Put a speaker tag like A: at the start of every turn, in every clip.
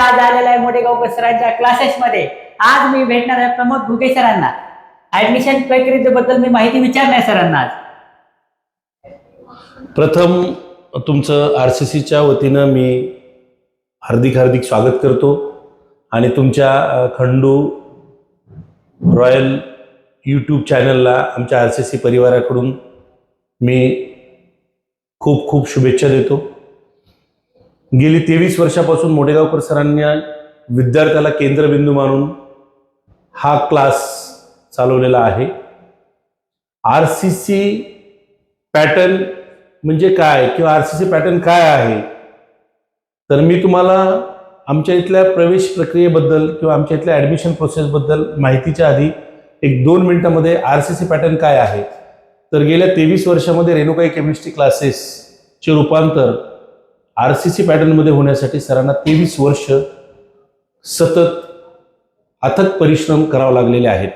A: आज आलेला आहे मोठेगावकर सरांच्या क्लासेसमध्ये आज मी भेटणार आहे प्रमोद भुगे सरांना. ऍडमिशन प्रक्रियेबद्दल मी माहिती विचारणार सरांना आज.
B: प्रथम तुमचं आर सी सीच्या वतीनं मी हार्दिक हार्दिक स्वागत करतो. आणि तुमच्या खंडू रॉयल यूट्यूब चॅनलला आमच्या आर सी सी परिवाराकडून मी खूप खूप शुभेच्छा देतो. गेली तेवीस वर्षापासून मोठेगावकर सरांनी विद्यार्थ्याला केंद्रबिंदू मानून हा क्लास चालवलेला आहे. आर सी सी पॅटर्न म्हणजे काय किंवा आर सी सी पॅटर्न काय आहे? तर मी तुम्हाला आमच्या इथल्या प्रवेश प्रक्रियेबद्दल किंवा आमच्या इथल्या ॲडमिशन प्रोसेसबद्दल माहितीच्या आधी एक दोन मिनटामध्ये आर सी सी पॅटर्न काय आहे? तर गेल्या तेवीस वर्षामध्ये रेणुकाई केमिस्ट्री क्लासेसचे रूपांतर आर सी सी पॅटर्नमध्ये होण्यासाठी सरांना तेवीस वर्ष सतत अथक परिश्रम करावे लागलेले आहेत.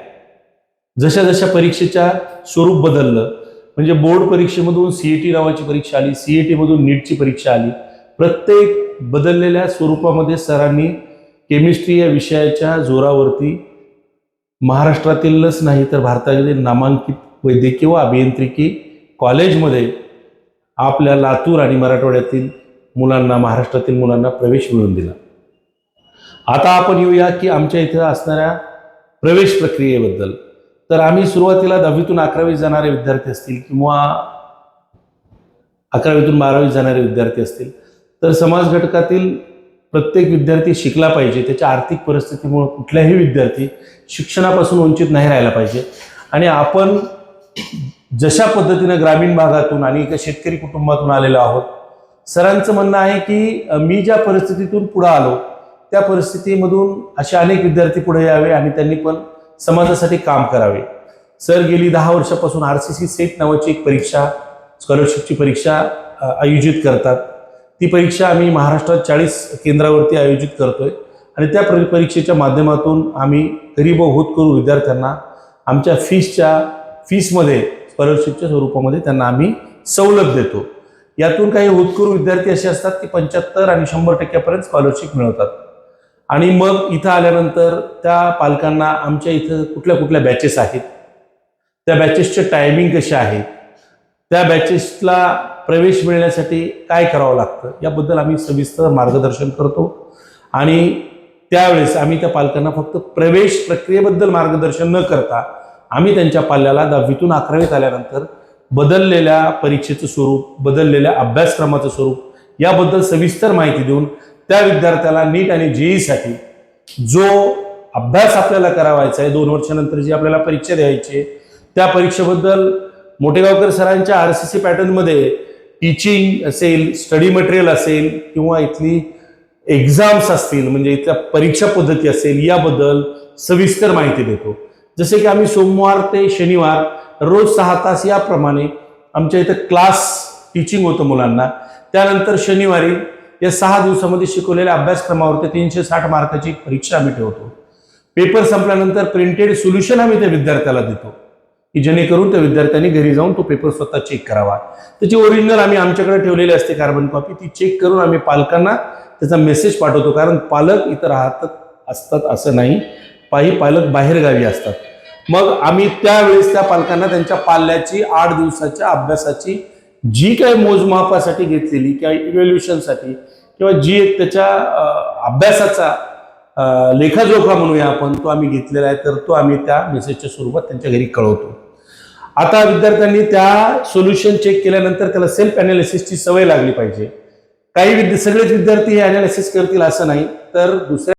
B: जशा जशा परीक्षेच्या स्वरूप बदललं म्हणजे बोर्ड परीक्षेमधून सीईटी टी नावाची परीक्षा आली सीईटी मधून नीटची परीक्षा आली प्रत्येक बदललेल्या स्वरूपामध्ये सरांनी केमिस्ट्री या विषयाच्या जोरावरती महाराष्ट्रातीलच नाही तर भारतातील नामांकित वैद्यकीय व अभियांत्रिकी कॉलेजमध्ये आपल्या लातूर आणि मराठवाड्यातील मुलांना महाराष्ट्रातील मुलांना प्रवेश मिळवून दिला. आता आपण येऊया की आमच्या इथं असणाऱ्या प्रवेश प्रक्रियेबद्दल. तर आम्ही सुरुवातीला दहावीतून अकरावी जाणारे विद्यार्थी असतील किंवा अकरावीतून बारावी जाणारे विद्यार्थी असतील. तर समाज घटकातील प्रत्येक विद्यार्थी शिकला पाहिजे. त्याच्या आर्थिक परिस्थितीमुळे कुठल्याही विद्यार्थी शिक्षणापासून वंचित नाही राहायला पाहिजे. आणि आपण जशा पद्धतीनं ग्रामीण भागातून आणि एका शेतकरी कुटुंबातून आलेलो आहोत सरांचं म्हणणं आहे की मी ज्या परिस्थितीतून पुढं आलो त्या परिस्थितीमधून असे अनेक विद्यार्थी पुढे यावे आणि त्यांनी पण समाजासाठी काम करावे. सर गेली दहा वर्षापासून आर सी सी सेट नावाची एक परीक्षा स्कॉलरशिपची परीक्षा आयोजित करतात. ती परीक्षा आम्ही महाराष्ट्रात चाळीस केंद्रावरती आयोजित करतोय आणि त्या परीक्षेच्या माध्यमातून आम्ही गरीब व होतकरू विद्यार्थ्यांना आमच्या फीसच्या फीसमध्ये स्कॉलरशिपच्या स्वरूपामध्ये त्यांना आम्ही सवलत देतो. यातून काही होतकरू विद्यार्थी असे असतात की पंच्याहत्तर आणि शंभर टक्क्यापर्यंत स्कॉलरशिप मिळवतात. आणि मग इथं आल्यानंतर त्या पालकांना आमच्या इथं कुठल्या कुठल्या बॅचेस आहेत? त्या बॅचेसचे टायमिंग कसे आहेत त्या बॅचेसला प्रवेश मिळण्यासाठी काय करावं लागतं? याबद्दल आम्ही सविस्तर मार्गदर्शन करतो. आणि त्यावेळेस आम्ही त्या पालकांना फक्त प्रवेश प्रक्रियेबद्दल मार्गदर्शन न करता आम्ही त्यांच्या पाल्याला दहावीतून अकरावीत आल्यानंतर बदललेल्या परीक्षेचं स्वरूप बदललेल्या अभ्यासक्रमाचं स्वरूप याबद्दल सविस्तर माहिती देऊन त्या विद्यार्थ्याला नीट आणि जेईसाठी जो अभ्यास आपल्याला करावायचा आहे दोन वर्षानंतर जी आपल्याला परीक्षा द्यायची त्या परीक्षेबद्दल मोठेगावकर सरांच्या आर सी सी पॅटर्नमध्ये टीचिंग असेल स्टडी मटेरियल असेल किंवा इथली एक्झाम्स असतील म्हणजे इथल्या परीक्षा पद्धती असेल याबद्दल सविस्तर माहिती देतो. जसे की आम्ही सोमवार ते शनिवार रोज सहा तास याप्रमाणे आमच्या इथं क्लास टीचिंग होतं मुलांना. त्यानंतर शनिवारी या सहा दिवसामध्ये शिकवलेल्या अभ्यासक्रमावरती तीनशे साठ मार्काची परीक्षा आम्ही ठेवतो. पेपर संपल्यानंतर प्रिंटेड सोल्युशन आम्ही त्या विद्यार्थ्याला देतो. की जेणेकरून त्या विद्यार्थ्यांनी घरी जाऊन तो पेपर स्वतः चेक करावा. त्याची ओरिजिनल आम्ही आमच्याकडे ठेवलेली असते कार्बन कॉपी ती चेक करून आम्ही पालकांना त्याचा मेसेज पाठवतो. कारण पालक इथं राहतात असतात असं नाही. पाही पालक बाहेरगावी असतात. मग आम्ही त्यावेळेस त्या पालकांना त्यांच्या पाल्याची आठ दिवसाच्या अभ्यासाची जी काही मोजमापासाठी घेतलेली किंवा इव्हॅल्युएशनसाठी किंवा जी एक त्याच्या अभ्यासाचा लेखाजोखा म्हणूया आपण तो आम्ही घेतलेला आहे तर तो आम्ही त्या मेसेजच्या स्वरूपात त्यांच्या घरी कळवतो. आता विद्यार्थ्यांनी त्या सोल्युशन चेक केल्यानंतर त्याला सेल्फ अनालिसिसची सवय लागली पाहिजे. काही विद्या सगळेच विद्यार्थी हे अनालिसिस करतील असं नाही तर दुसऱ्या